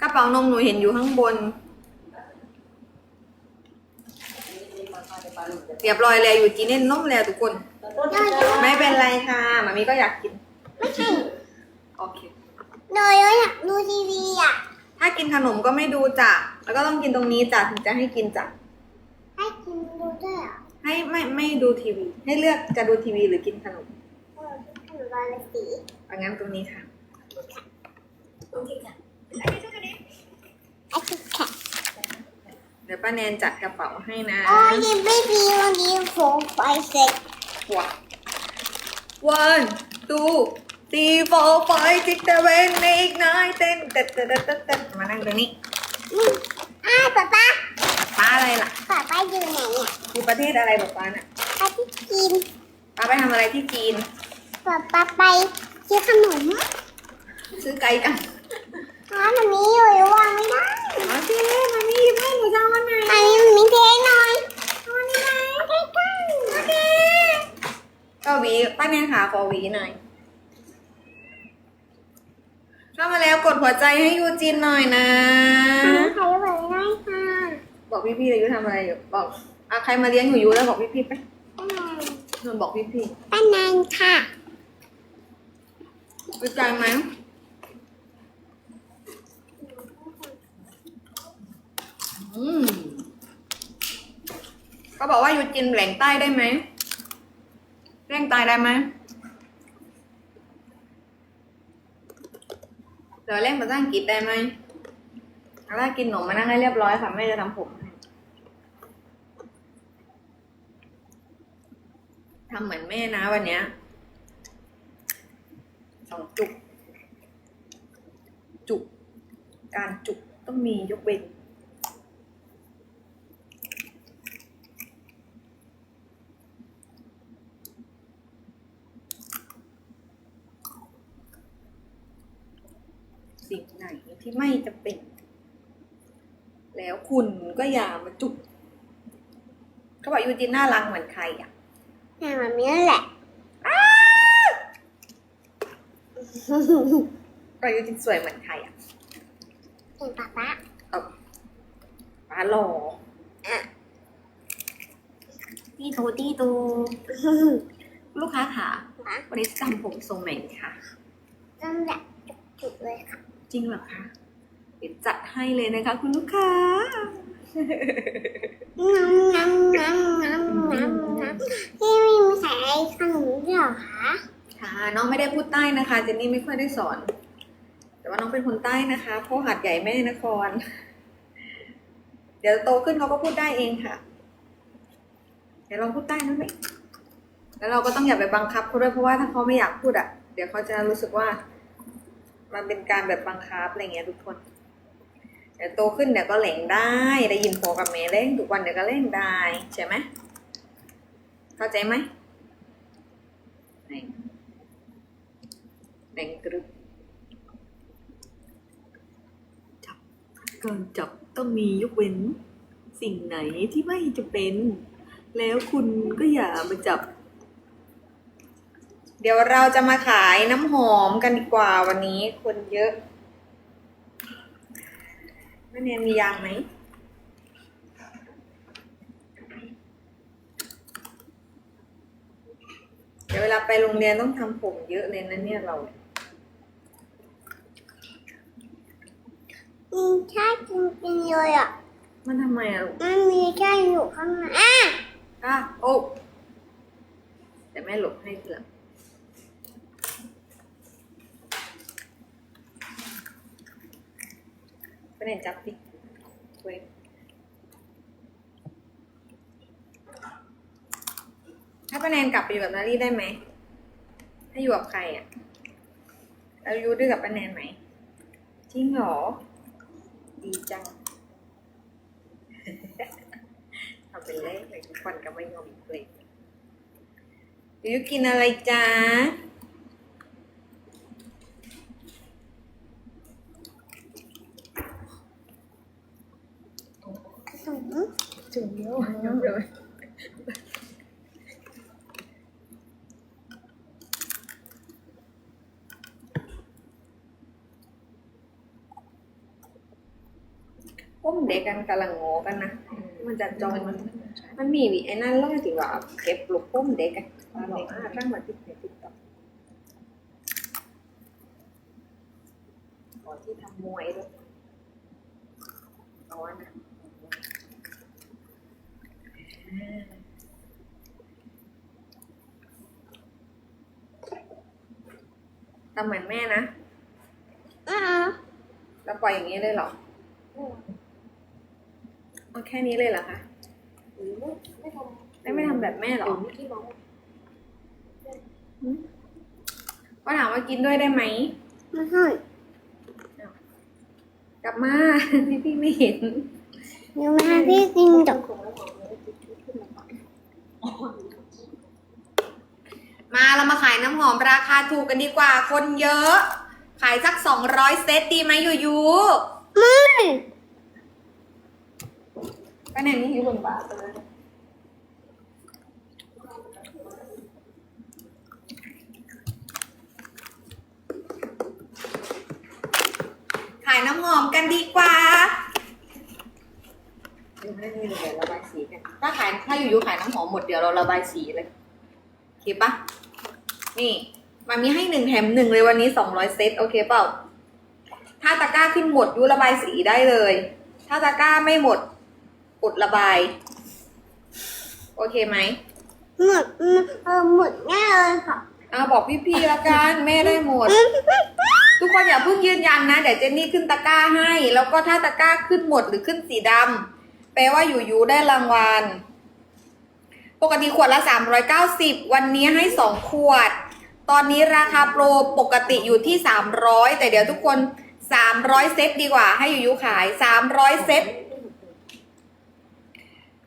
กระเป๋านมหนูเห็นอยู่ข้างบน เรียบร้อยแล้วอยู่จีเน่นนมแล้วทุกคน ไม่เป็นไรค่ะมามีก็อยากกิน ไม่ใช่โอเคหนูอยากดูทีวีอะ ถ้ากินขนมก็ไม่ดูจ้ะ แล้วก็ต้องกินตรงนี้จ้ะถึงจะให้กินจ้ะ ให้กินดูด้วยเหรอให้ไม่ไม่ดูทีวี ให้เลือกจะดูทีวีหรือกินขนมเออขนมบอลสีเอางั้นตรงนี้ค่ะ ไอ้ที่แข็งเดี๋ยวป้าแนนจัดกระเป๋าให้นะอ้ยยังไม่มีวันนี้โฟมไฟเสร็จว้า one two three four five six seven eight nine ten เต็ดเต็ดเต็ดเต็ดเต็ดมานั่งตรงนี้อ้าวป๊าป๊าป้าอะไรล่ะป๊าป๊าอยู่ไหนอะอยู่ประเทศอะไรบอกป้าน่ะป๊าที่กินป้าไปทำอะไรที่จีนป๊าป๊าไปซื้อขนมซื้อไก่จัง อ๋อมันมีอยู่วางไม่ได้โอเคมานี่หยิบให้หนูจะเอาวันไหนอันนี้มันมีเทหน่อยเอาอันนี้ไหมใกล้ๆโอเคก็วีป้าแนนขาขอวีหน่อย เข้ามาแล้วกดหัวใจให้ยูจินหน่อยนะใครไว้ได้ค่ะบอกพี่ๆเลยยูทำอะไรอยู่บอกอะใครมาเลี้ยงอยู่ยูแล้วบอกพี่ๆไปป้านานนบอกพี่ป้านานค่ะๆรู้ใจไหม อืมก็บอกว่ายูจินแหล่งใต้ได้ไหมแหล่งใต้ได้ไหมเดี๋ยวเล่นภาษาอังกฤษได้ไหมถ้ากินขนมมานั่งให้เรียบร้อยค่ะแม่จะทำผมทำเหมือนแม่นะวันเนี้ยสองจุก จุก การจุกต้องมียกเว้น สิ่งไหนที่ไม่จำเป็น แล้วคุณก็อย่ามาจุกเขาบอกยูจินน่ารักเหมือนใครอะแต่แบบนี้แหละก็ยูจินสวยเหมือนใครอะเห็นป๊าป๊าเอาป้าหล่ออะตีโตตีโตลูกค้าค่ะป๊าวันนี้จะทำผมทรงไหนค่ะต้องแบบจุกๆเลยค่ะ จริงเหรอคะเดี๋ยวจัดให้เลยนะคะ คุณลูกค้าน้ำน้ำน้ำน้ำน้ำน้ำพี่ไม่มีใส่ไอ้ขนมด้วยเหรอคะค่ะน้องไม่ได้พูดใต้นะคะเจนนี่ไม่ค่อยได้สอน แต่ว่าน้องเป็นคนใต้นะคะพ่อหัดใหญ่แม่นคร เดี๋ยวโตขึ้นเขาก็พูดได้เองค่ะ เดี๋ยวลองพูดใต้นั่นไหมแล้วเราก็ต้องอย่าไปบังคับเขาด้วยเพราะว่าถ้าเขาไม่อยากพูดอะ เดี๋ยวเขาจะรู้สึกว่า มันเป็นการแบบบังคับอะไรเงี้ยทุกคนเดี๋ยวโตขึ้นเดี๋ยวก็เล่งได้ได้ยินพ่อกับแม่เล่นทุกวันเดี๋ยวก็เล่นได้ใช่ไหมเข้าใจไหมเล่งเล่งกรึบจับก่อนจับต้องมียกเว้นสิ่งไหนที่ไม่จะเป็น แล้วคุณก็อย่ามาจับ เดี๋ยวเราจะมาขายน้ำหอมกันดีกว่าวันนี้คนเยอะแม่เนียนมียางไหมเดี๋ยวเวลาไปโรงเรียนต้องทำผมเยอะเลยนะเนี่ยเราอืมใช่จริงๆเลยอะ มันทำไมอะลูกมันมีแค่อยู่ข้างในอะอะโอ้แต่แม่หลบให้ทีหลัง ไปไหนจับดิเว้ยถ้าป้าแนนกลับไปอยู่กับนารีได้ไหมให้อยู่กับใครอะแล้วอยู่ด้วยกับป้าแนนไหม จริงเหรอ ดีจังทำเป็นเล่นเลยทุกคนก็ไม่ยอมเลยยูกินอะไรจ๊ะ จุ่มเยอะน้ำยพวกเด็กกันกำลังงอกันนะ มันจะจอยมันมีวิเไอ้นั่นเล่าถึงว่าเก็บลูกพวกเด็กกันบอกอ่าร่างมาติดในติ๊กต็อกที่ทำมวยด้วยร้อนอะ ทำเหมือนแม่นะอ่าแล้วปล่อยอย่างนี้เลยเหรอเอาแค่นี้เลยเหรอคะไม่ทไม่ไม่ทำแบบแม่เหรอำที่น้องก็ถามว่ากินด้วยได้ไหมไม่ให้กลับมาพี่พี่ไม่เห็นยังไม่ให้พี่กินดอก มาเรามาขายน้ำหอมราคาถูกกันดีกว่า คนเยอะ ขายสักสองร้อยเซตดีไหมยูยูไม่ก็เนี่ยนี่อยู่บนบาทเลยขายน้ำหอมกันดีกว่าเดี๋ยวให้นี่เลยระบายสีกัน ถ้าขายถ้าอยู่ยูขายน้ำหอมหมดเดี๋ยวเราระบายสีเลย โอเคปะ นี่มามีให้หนึ่งแถมหนึ่งเลยวันนี้สองร้อยเซตโอเคเปล่า ถ้าตะกร้าขึ้นหมดยูระบายสีได้เลย ถ้าตะกร้าไม่หมดกดระบาย โอเคไหมหมดเออหมดแน่เลยค่ะอ่าบอกพี่ๆละกันแม่ได้หมด ทุกคนอย่าเพิ่งยืนยันนะเดี๋ยวเจนนี่ขึ้นตะกร้าให้ แล้วก็ถ้าตะกร้าขึ้นหมดหรือขึ้นสีดำแปลว่าอยู่ยูได้รางวัลปกติขวดละ 390 วันนี้ให้ 2 ขวด ตอนนี้ราคาโปรปกติอยู่ที่ 300 แต่เดี๋ยวทุกคน 300 เซตดีกว่า ให้อยู่ยูขาย 300 เซต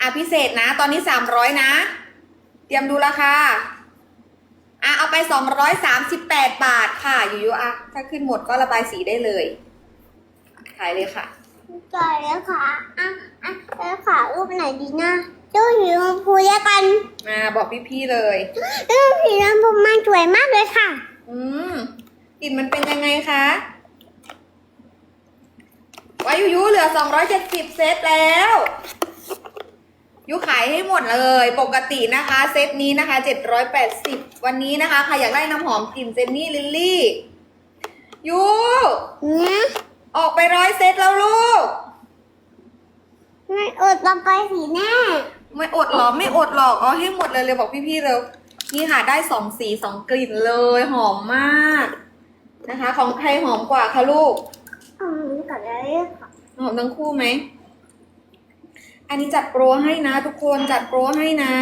อะพิเศษนะ ตอนนี้ 300 นะ เตรียมดูราคาอะเอาไป 238 บาทค่ะอยู่ยูอะ ถ้าขึ้นหมดก็ระบายสีได้เลย ขายเลยค่ะจ่ายแล้วค่ะอะอะแล้วค่ะรูปไหนดีนะ ดูสีชมพูแล้วกันมาบอกพี่ๆเลยรูปสีชมพูมันสวยมากเลยค่ะ อืมกลิ่นมันเป็นยังไงคะวายุยุเหลือ270เซตแล้ว ยุขายให้หมดเลย ปกตินะคะ เซตนี้นะคะ780วันนี้นะคะใครอยากได้น้ำหอมกลิ่นเจนนี่ลิลลี่ ยุเนี่ยออกไปร้อยเซตแล้วลูกไม่อดต่อไปสีแน่ไม่ อดหรอไม่อดหรอกเอาให้หมดเลยเลยบอกพี่ๆเร็วนี่ค่ะได้สองสีสองกลิ่นเลยหอมมากนะคะ ของใครหอมกว่าคะลูกอืมกับอะไรค่ะหอมทั้งคู่ไหมอันนี้จัดโปรให้นะ ทุกคนจัดโปรให้นะ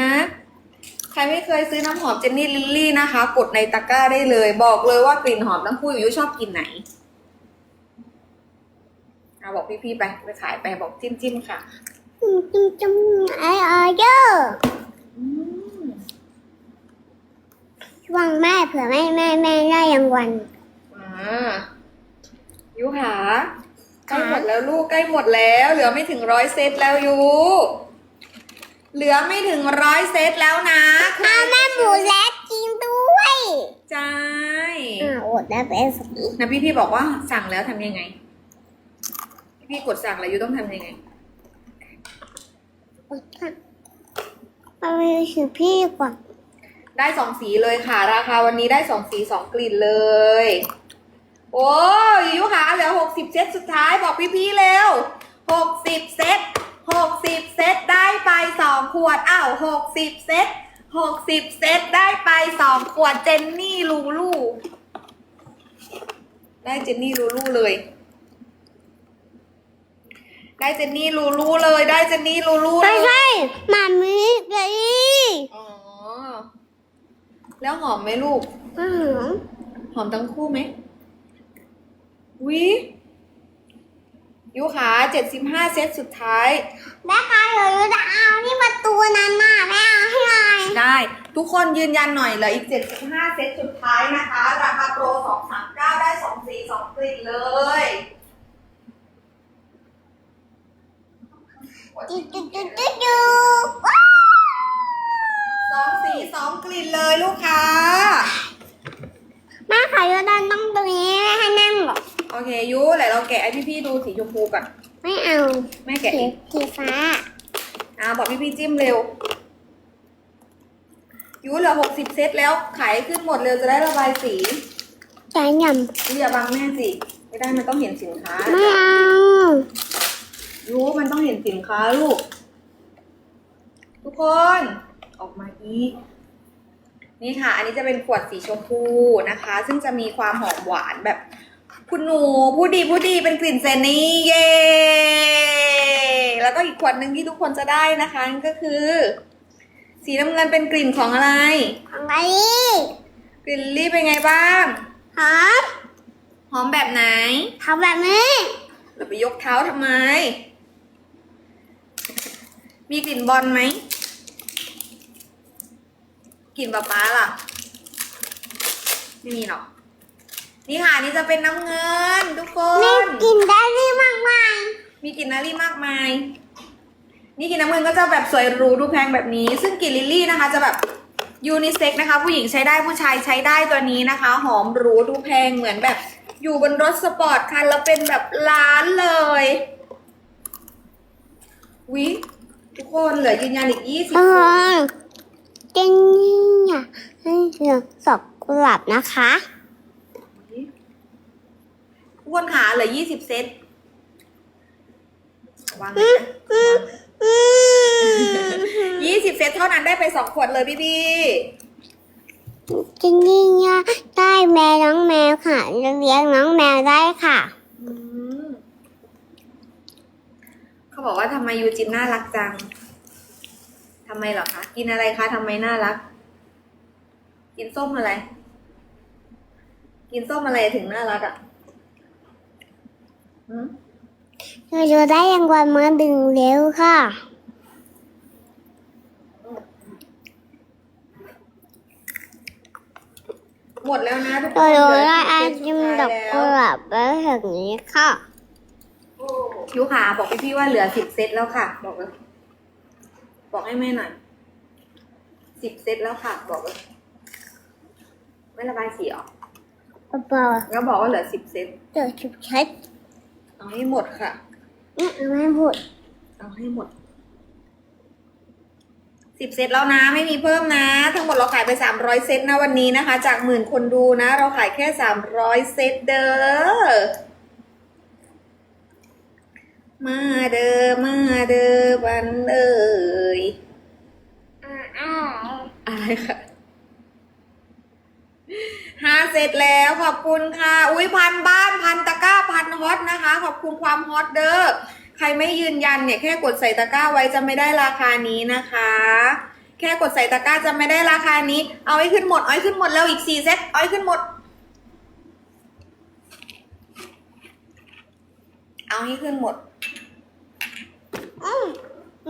ใครไม่เคยซื้อน้ำหอมเจนนี่ลิลลี่นะคะ กดในตะกร้าได้เลย บอกเลยว่ากลิ่นหอมทั้งคู่อยู่ยุชอบกลิ่นไหนเอาบอกพี่ๆไปไปขายไปบอกจิ้มจิ้มๆค่ะ จุ่มจุ่มจุ่มไอออเดอร์อืมช่วงแม่เผื่อแม่แม่แม่ได้รางวัลอ่ายุขาใกล้หมดแล้วลูกใกล้หมดแล้ว เหลือไม่ถึงร้อยเซตแล้วยูเหลือไม่ถึงร้อยเซตแล้วนะใครมาแม่หมูแลกกินด้วยใช่อ่าอดได้เป็นสีนะพี่พี่บอกว่าสั่งแล้วทำยังไง พี่กดสั่งแล้วยูต้องทำยังไงอดค่ะ เอาไปถือพี่ก่อนได้สองสีเลยค่ะ ราคาวันนี้ได้สองสีสองกลิ่นเลย โอ้ยยูค่ะเหลือหกสิบเซตสุดท้ายบอกพี่พี่ๆเร็วหกสิบเซตหกสิบเซตได้ไปสองขวดอ้าวหกสิบเซตหกสิบเซตได้ไปสองขวดเจนนี่ลูลู ได้เจนนี่ลูลูเลย ได้เจนนี่ลูลูเลยได้เจนนี่ลูลูเลไม่ยใช่หมามีเลยอ๋อแล้วหอมไหมลูกอืมหอมทั้งคู่ไหมวิยูขาเจ็ดสิบห้าเซตสุดท้าย แม่คะเดี๋ยวหนูจะเอาที่ประตูนั้นน่ะแม่เอาให้หน่อยได้ ทุกคนยืนยันหน่อยเหลืออีกเจ็ดสิบห้าเซตสุดท้ายนะคะ ราคาโปรสองสามเก้าได้สองสีสองกลิ่นเลย จุดจุดจุดจุดจุดว้าสองสีสองกลิ่นเลยลูกค้าแม่คะเดี๋ยวดันต้องตรงนี้ไม่ให้นั่งหรอกโอเคยูไหนเราแกะให้พี่ๆดูสีชมพูก่อนไม่เอาแม่แกะสีเองสีฟ้าอ่าบอกพี่พี่จิ้มเร็วยูเหลือหกสิบเซตแล้วขายขึ้นหมดเร็วจะได้ระบายสีจานยยูอย่าบังแม่สิไม่ได้มันต้องเห็นสินค้า ไม่เอา ยูมันต้องเห็นสินค้าลูก ทุกคน ออกมาอีก นี่ค่ะ อันนี้จะเป็นขวดสีชมพูนะคะ ซึ่งจะมีความหอมหวานแบบ คุณหนูผู้ดีผู้ดีเป็นกลิ่นเซนี่เย้แล้วก็อีกขวดหนึ่งที่ทุกคนจะได้นะคะนั่นก็คือ สีน้ำเงินเป็นกลิ่นของอะไร ของอะไรนี่กลิ่นลิลลี่เป็นไงบ้างหอมหอมแบบไหนทำแบบนี้ เราไปยกเท้าทำไม มีกลิ่นบอลไหมกลิ่นป๊าป๊าล่ะ ไม่มีหรอก นี่ค่ะนี่จะเป็นน้ำเงินทุกคไม่นกินได้ไม่มากมายมีกลิ่นนารี่มากมาย นี่กลิ่นน้ำเงินก็จะแบบสวยหรูดูแพงแบบนี้ ซึ่งกลิ่นลิลลี่นะคะ จะแบบยูนิเซ็กนะคะ ผู้หญิงใช้ได้ผู้ชายใช้ได้ตัวนี้นะคะ หอมหรูดูแพงเหมือนแบบ อยู่บนรถสปอร์ตคันแล้วเป็นแบบล้านเลยวิ ทุกคนเหลือยืนยันอีกยี่สิบเออกินเนี่ยให้เหลือสอบกุหลาบนะคะทุกคนขาเหลือยี่สิบเซตวางอืมอืมอืมยี่สิบเซตเท่านั้นได้ไปสองขวดเลยพี่พี่กินเนี่ยได้แมวน้องแมวค่ะเลี้ยงน้องแมวได้ค่ะอืม เขาบอกว่าทำไมยูจินน่ารักจังทำไมเหรอคะกินอะไรคะทำไมน่ารัก กินส้มอะไร กินส้มอะไรถึงน่ารักอะหืมเราจะได้รางวัลมาดึงเร็วค่ะ หมดแล้วนะทุกคเรานจะเหลือได้อาสิจิบมเซตดอกสุดกุท้ายหแล้วลาบแล้วแบบนี้ค่ะ คิ้วขาบอกพี่พี่ๆว่าเหลือสิบเซตแล้วค่ะ บอกเลยบอกให้แม่หน่อยสิบเซตแล้วค่ะ บอกเลยไม่ระบายสีออกเบาก็บอกว่าเหลือสิบเซตๆเดี๋ยวชุบเช็ดเอาให้หมดค่ะนี่เอาไม่พูดเอาให้หมดสิบเซตแล้วนะไม่มีเพิ่มนะ ทั้งหมดเราขายไปสามร้อยเซตนะวันนี้นะคะ จากหมื่นคนดูนะ เราขายแค่สามร้อยเซตเด้อ มาเด้อมาเด้อบันเอ่ยอ่าอ่าอะไรคะห้าเสร็จแล้วขอบคุณค่ะ อุ้ยพันบ้านพันตะกร้าพันฮอตนะคะ ขอบคุณความฮอตเด้อใครไม่ยืนยันเนี่ยแค่กดใส่ตะกร้าไว้จะไม่ได้ราคานี้นะคะ แค่กดใส่ตะกร้าจะไม่ได้ราคานี้ เอาให้ขึ้นหมดเอาให้ขึ้นหมดแล้วอีกสี่เซตเอาให้ขึ้นหมด เอาให้ขึ้นหมด อืม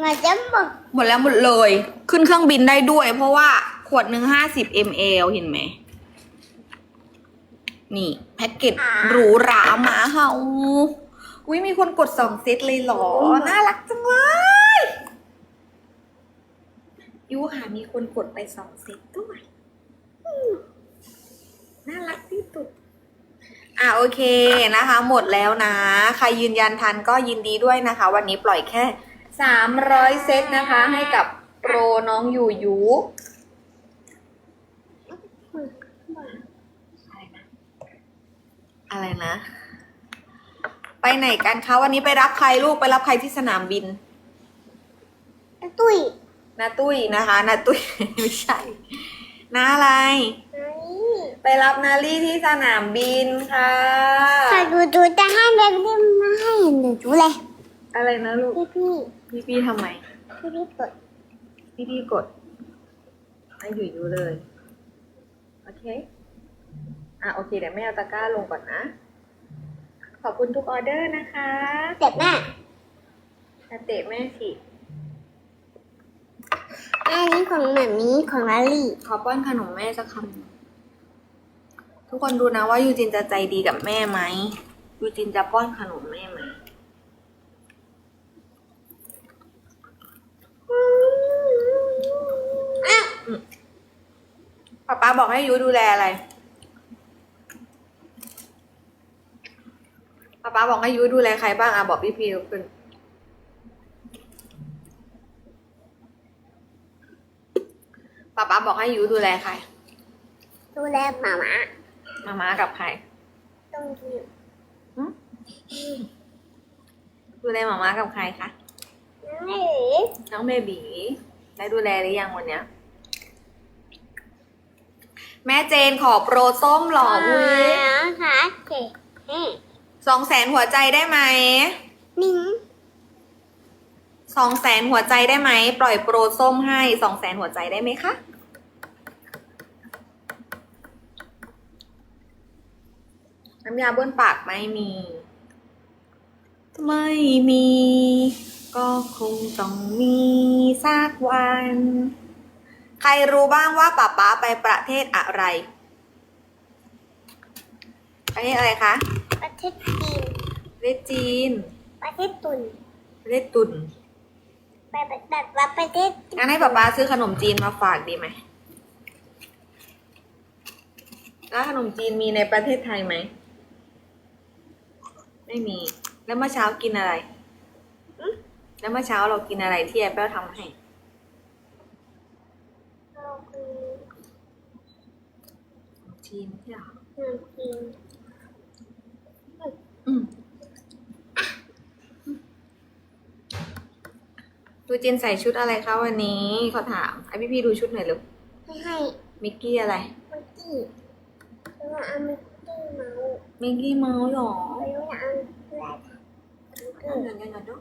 มาจะบอกหมดแล้วหมดเลย ขึ้นเครื่องบินได้ด้วย เพราะว่าขวดหนึ่งห้าสิบมลเห็นไหม นี่ แพ็กเกจหรูหราหมาเห่าอุ้ยมีคนกดสองเซตเลยเหรอ น่ารักจังเลยยูค่ะมีคนกดไปสองเซตด้วยอืมน่ารักที่สุด อะโอเคนะคะ หมดแล้วนะ ใครยืนยันทันก็ยินดีด้วยนะคะ วันนี้ปล่อยแค่สามร้อยเซตนะคะ ให้กับโปรน้องยูยูอะไรนะ ไปไหนกันคะวันนี้ไปรับใครลูกไปรับใครที่สนามบินตุ้ยนาตุ้ยนะคะนาตุ้ย ไม่ใช่นาอะไร ไปรับนาลี่ที่สนามบินค่ะใครดูดูจะให้เด็กดิมมาให้เห็นเดี๋ยวดูเลยอะไรนะลูกพี่พี่พี่พี่ทำไมพี่พี่กดพี่พี่กดให้อยู่อยู่เลยโอเคอะโอเคเดี๋ยวแม่เอาตะกร้าลงก่อนนะ ขอบคุณทุกออเดอร์นะคะเด็กแม่อาเตะแม่สิอันนี้ของแบบนี้ของลาลี่ขอป้อนขนมแม่สักคำหนึ่งทุ กคนดูนะว่ายูจินจะใจดีกับแม่ไหมยูจินจะป้อนขนมแม่ไหมป๊าป๊าบอกให้ยูดูแลอะไรป๊าป๊าบอกให้ยุ้ยดูแลใครบ้างอะบอกพี่พีขึ้นป๊าป๊าบอกให้ยุ้ยดูแลใคร ดูแลหมามา มาม้ากับใครต้องกินดูแลหมาม้ากับใครคะไม่ น้องเบบีได้ดูแลหรือยังวันเนี้ย แม่เจนขอโปรส้มหล่อวุ้ยค่ะเจ๊เฮ้ยสองแสนหัวใจได้ไหมนิ้งสองแสนหัวใจได้ไหม ปล่อยโปรส้มให้สองแสนหัวใจได้ไหมคะ น้ำยาบ้วนปากไม่มี ไม่มี ก็คงต้องมีสักวัน ใครรู้บ้างว่าป๊าป๊าไปประเทศอะไร ประเทศอะไรคะ ประเทศจีน ประเทศจีน ประเทศตุนประเทศตุนไปแบบว่าประเทศงั้นให้ป๊าป๊าซื้อขนมจีนมาฝากดีไหมแล้วขนมจีนมีในประเทศไทยไหม ไม่มี แล้วเมื่อเช้ากินอะไรแล้วเมื่อเช้าเรากินอะไรที่แอปเปิลทำให้เราคือขนมจีนที่หรอขนมจีนอืมดูจีนใส่ชุดอะไรคะวันนี้เขาถามไอพี่พี่ดูชุดหน่อยเร็วให้ให้มิกกี้อะไรมิกกี้แล้วก็เอามิก กี้เมาส์มิกกี้เมาส์หรอแล้วก็เอาอะไรเดี๋ยวเดี๋ยวเดี๋ยวเดี๋ยว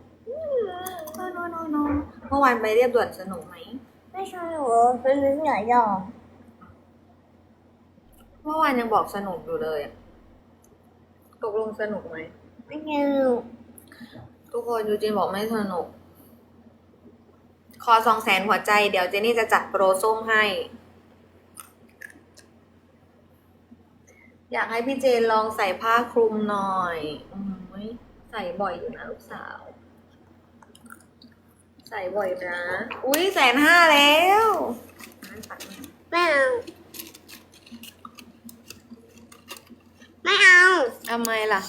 โนโนโนโนเมื่อวานไปเรียบด่วนสนุกไหมไม่ใช่หนูเป็นเหนือยอมเมื่อวานยังบอกสนุกอยู่เลยอะตกลงสนุกไหมไม่ใช่หนูทุกคนยูจินบอกไม่สนุก ขอสองแสนหัวใจเดี๋ยวเจนี่จะจัดโปรส้มให้ อยากให้พี่เจนลองใส่ผ้าคลุมหน่อยอืมใส่บ่อยอยู่นะลูกสาว ใส่บ่อยนะ อุ้ยแสนห้าแล้วนั่นตัดเนี่ยไม่เอา ไม่เอาทำไมล่ะ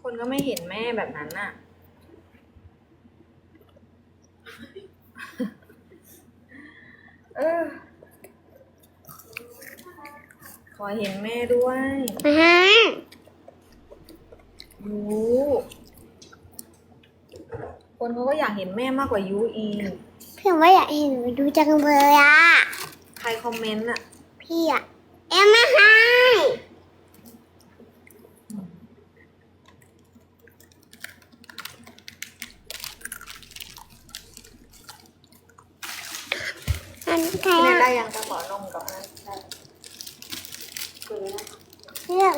คนก็ไม่เห็นแม่แบบนั้นน่ะ เออ ขอเห็นแม่ด้วยมาฮะยูคนเขาก็อยากเห็นแม่มากกว่ายูอีก พี่ว่าอยากเห็นหนูดูจังเลยอะ ใครคอมเมนต์อะพี่อะ เอ็มไม่ให้อันนี้ใคร แม่ อะ ได้ยังจะขอนมกับอันได้คุยแล้ว พี่อยาก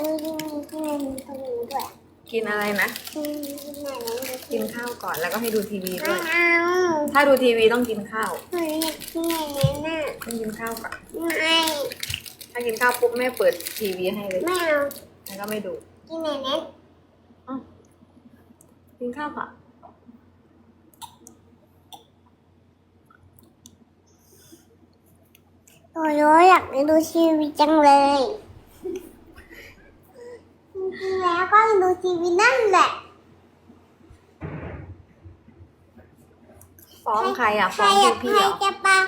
มีที่มีที่มีตรงนี้ด้วยกินอะไรนะ ที่มีที่ไหนดูกิที่นข้าวก่อนแล้วก็ให้ดูทีวีด้ไม่วย เอาถ้าดูทีวีต้องกินข้าวหนูอยากที่ไหนน่ะต้องกินข้าวก่อนไม่ถ้ากินข้าวปุ๊บแม่เปิดทีวีให้เลยไม่เอาแล้วก็ไม่ดูที่ไหนนั้น อ้าวกินข้าวค่ะโอ้ยอยากไปดูทีวีจังเลยจ ริงๆแล้วก็ดูทีวีนั่นแหละฟ้องใครอะใครฟ้องอยากพี่ใครเหรอจะปา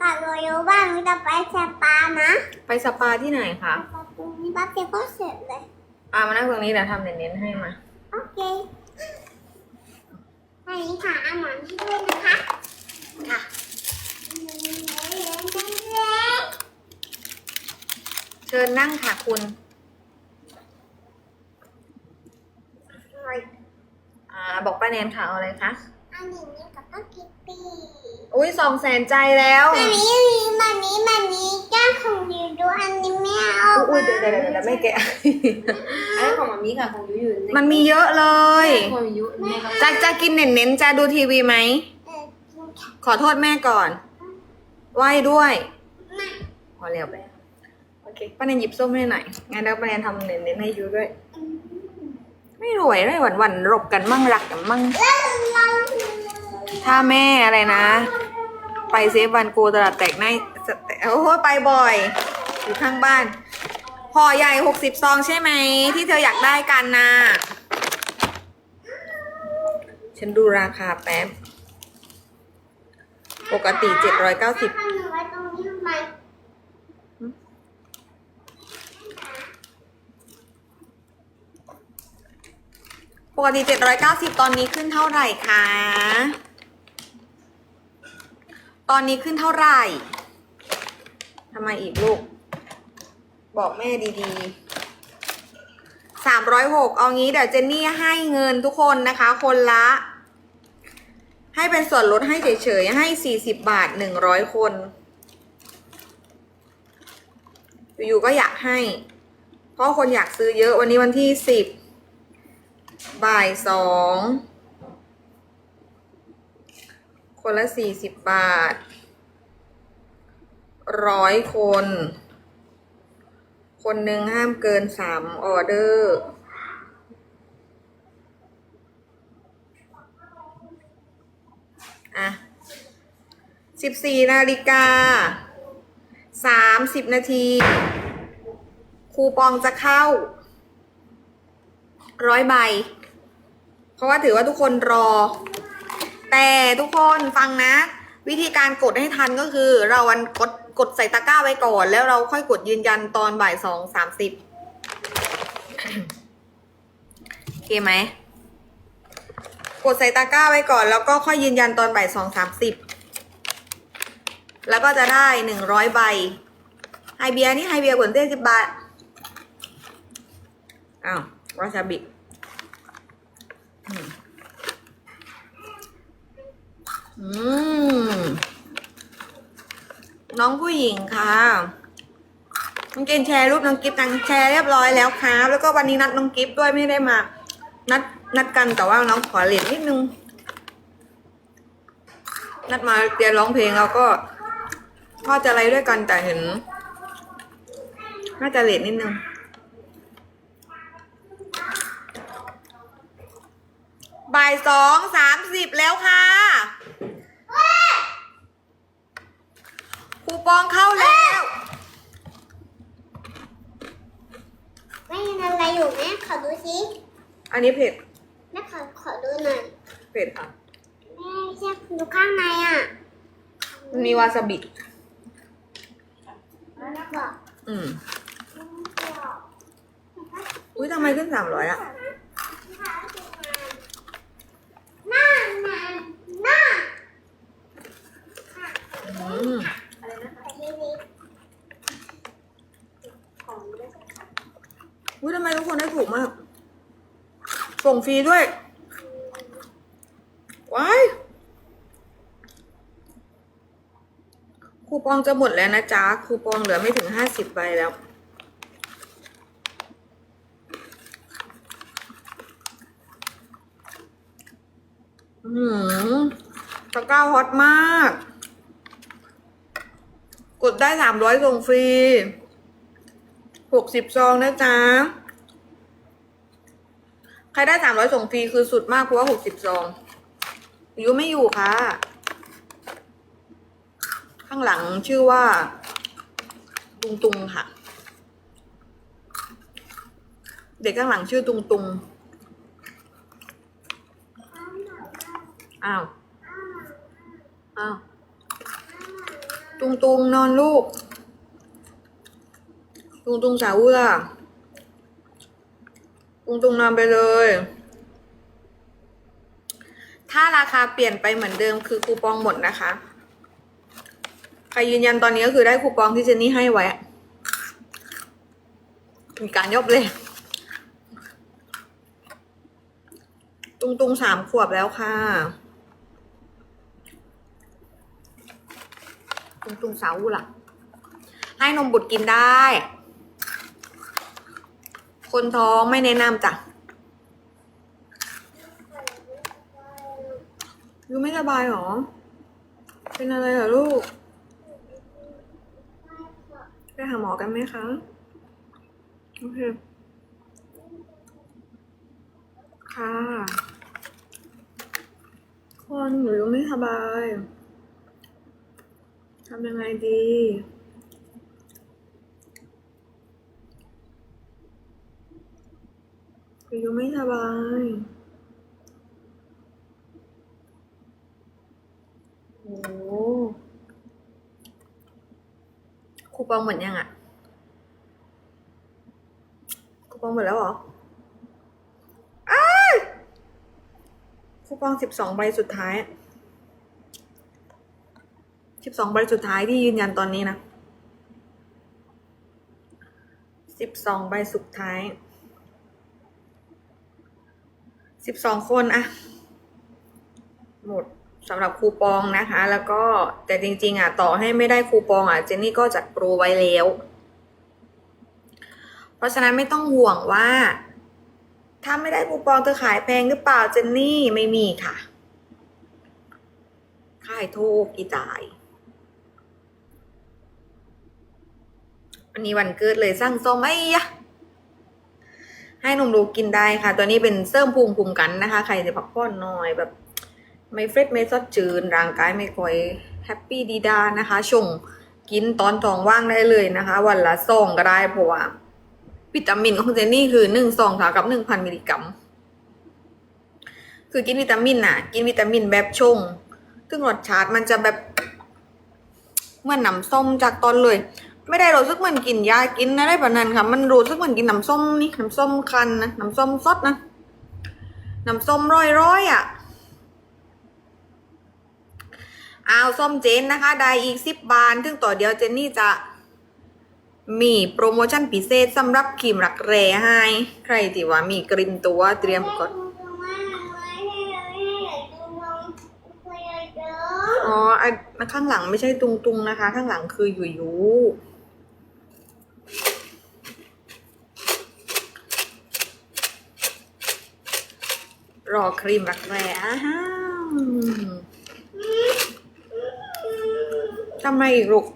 กับโรโยบ้างหนูจะไปสปานะไปสปาที่ไหนคะตรงนี้แป๊บเดียวก็เสร็จเลย อ่ามานั่งตรงนี้เดี๋ยวทำเน้นๆให้มาโอเคอันนี้ค่ะอาหมอนให้ด้วยนะคะ ค่ะเชิญนั่งค่ะคุณ อ่า บอก ป้าแนนค่ะเอาอะไรคะอันนี้กับป้ากิตตี้อุ้ยสองแสนใจแล้วมันนี้มันนี้มันนี้จ้าของยูดูอันนี้ไม่เอาอุ้ยเดี๋ยวเดี๋ยวเดี๋ยวไม่แกะอันนี้ของมามีค่ะของยุอยู่ในมันมีเยอะเลยของยุในกระจะจะกินเน้นๆจะดูทีวีไหมเออกินค่ะขอโทษแม่ก่อนไหว้ด้วยไม่พอแล้วไปโอเคป้าแนนหยิบส้มให้หน่อยงั้นแล้วป้าแนนทำเน้นๆให้ยูด้วย ไม่รวยเลยหวันรบกันมั่งรักกันมั่งถ้าแม่อะไรนะ ไปเซฟวันโกตลาดแตกในโอ้โหไปบ่อย อยู่ข้างบ้านห่อใหญ่หกสิบซองใช่ไหม ที่เธออยากได้กันนะฉันดูราคาแป๊บ ปกติเจ็ดร้อยเก้าสิบ ทำหนูไว้ตรงนี้ทำไม ปกติเจ็ดร้อยเก้าสิบตอนนี้ขึ้นเท่าไหร่คะ ตอนนี้ขึ้นเท่าไหร่ทำไมอีกลูก บอกแม่ดีๆสามร้อยหกเอางี้เดี๋ยวเจนนี่ให้เงินทุกคนนะคะ คนละ ให้เป็นส่วนลดให้เฉยๆ ให้สี่สิบบาทหนึ่งร้อยคน อยู่ๆก็อยากให้ เพราะคนอยากซื้อเยอะวันนี้วันที่สิ บ่ายสองคนละสี่สิบบาทร้อยคน คนหนึ่งห้ามเกินสามออเดอร์อะสิบสี่นาฬิกาสามสิบนาที คูปองจะเข้า ร้อยใบ เพราะว่าถือว่าทุกคนรอ แต่ทุกคนฟังนะ วิธีการกดให้ทันก็คือ เราวันกดกดใส่ตะกร้าไว้ก่อน แล้วเราค่อยกดยืนยันตอนบ่ายสองสามสิบโอเคไหมกดใส่ตะกร้าไว้ก่อน แล้วก็ค่อยยืนยันตอนบ่ายสองสามสิบแล้วก็จะได้หนึ่งร้อยใบไฮเบียนี่ไฮเบียร์กวนเต้สิบบาทอ้าว วาซาบิอืมน้องผู้หญิงค่ะ น้องเกณฑ์แชร์รูปน้องกิฟต์ตังแชร์เรียบร้อยแล้วครับแล้วก็วันนี้นัดน้องกิฟต์ด้วยไม่ได้มา นัดนัดกันแต่ว่าน้องขอเรียนนิดนึง นัดมาเรียนร้องเพลงแล้วก็พ่อจะอะไรด้วยกันแต่เห็น น่าจะเลทนิดนึง บ่ายสองสามสิบแล้วค่ะคูปองเข้าแล้ว ไม่มีอะไรอยู่แม่ขอดูสิอันนี้เผ็ด แม่ขอขอดูหน่อยเผ็ดค่ะ แม่แค่ดูข้างในอะมันมีวาซาบิบอกอืม อุ้ยทำไมขึ้นสามร้อยอะหน้าหน้าหน้า อุ้ยทำไมทุกคนได้ถูกมาก ส่งฟรีด้วย ว้าย คูปองจะหมดแล้วนะจ๊ะ คูปองเหลือไม่ถึงห้าสิบใบแล้ว อืมตะก้าฮอตมาก กดได้สามร้อยส่งฟรีหกสิบซองนะจ๊ะ ใครได้สามร้อยส่งฟรีคือสุดมากเพราะว่าหกสิบซองยูไม่อยู่ค่ะ ข้างหลังชื่อว่า ตุงตุงค่ะ เด็กข้างหลังชื่อตุงตุง อ้าว อ้าว ตุงตุงนอนลูก ตุงตุงสาวล่ะ ตุงตุงนอนไปเลย ถ้าราคาเปลี่ยนไปเหมือนเดิมคือคูปองหมดนะคะ ใครยืนยันตอนนี้ก็คือได้คูปองที่เจนนี่ให้ไว้มีการยบเลย ตุงตุงสามขวบแล้วค่ะ ตุงตุงสาวล่ะ ให้นมบุตรกินได้ คนท้องไม่แนะนำจ้ะยูไม่สบายหรอ เป็นอะไรเหรอลูก ไปหาหมอกันไหมคะ โอเค ค่ะ คนหนูยังไม่สบาย ทำยังไงดีคือยูไม่สบายโอ้คูปองหมดยังอะ คูปองหมดแล้วเหรออ้ายคูปองสิบสองใบสุดท้าย สิบสองใบสุดท้ายที่ยืนยันตอนนี้นะสิบสองใบสุดท้ายสิบสองคนอะหมดสำหรับคูปองนะคะ แล้วก็แต่จริงๆอะต่อให้ไม่ได้คูปองอะเจนนี่ก็จัดโปรไว้แล้ว เพราะฉะนั้นไม่ต้องห่วงว่า ถ้าไม่ได้คูปองเธอขายแพงหรือเปล่าเจนนี่ไม่มีค่ะขายถูกอีจ่ายันนี้วันเกิดเลยสร้างส้มไอ้ยะให้นมดูกินได้ค่ะ ตัวนี้เป็นเสริมภูมิคุ้มกันนะคะ ใครจะพักผ่อนหน่อยแบบ ไม่เฟรชไม่สดจืนร่างกายไม่ค่อยแฮปปี้ดีดานะคะชงกินตอนท้องว่างได้เลยนะคะ วันละซองก็ได้เพราะว่าวิตามินของเจนนี่คือหนึ่งซองเท่ากับหนึ่งพันมิลลิกรัมคือกินวิตามินน่ะ กินวิตามินแบบชงซึ่งรสชาติมันจะแบบเหมือนน้ำส้มจากตอนเลย ไม่ได้รู้สึกเหมือนกินยากินอะไรแบบนั้นค่ะ มันรู้สึกเหมือนกินน้ำส้มนี่น้ำส้มคันนะน้ำส้มสดนะน้ำส้มร้อยๆอะเอาส้มเจนนะคะ ได้อีกสิบบาทถึงต่อเดียวเจนนี่จะมีโปรโมชั่นพิเศษสำหรับครีมรักแร้ให้ ใครที่ว่ามีกลิ่นตัวเตรียมก่อนอ๋อไอ้ข้างหลังไม่ใช่ตุงตุงๆนะคะ ข้างหลังคืออยู่ยู รอครีมรักแร้อ้าวทำไมอีกลูก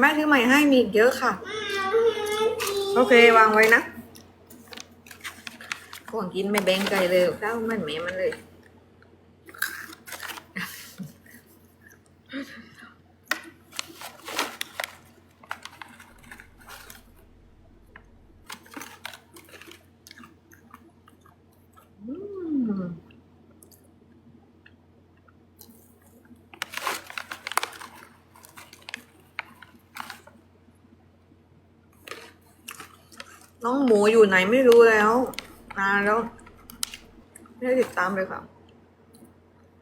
แม่ซื้อใหม่ให้มีอีกเยอะค่ะ โอเควางไว้นะของกินไม่แบ่งไกลเลยข้ามันแม่มันเลย อยู่ไหนไม่รู้แล้วนานแล้ว ไม่ได้ติดตามเลยค่ะ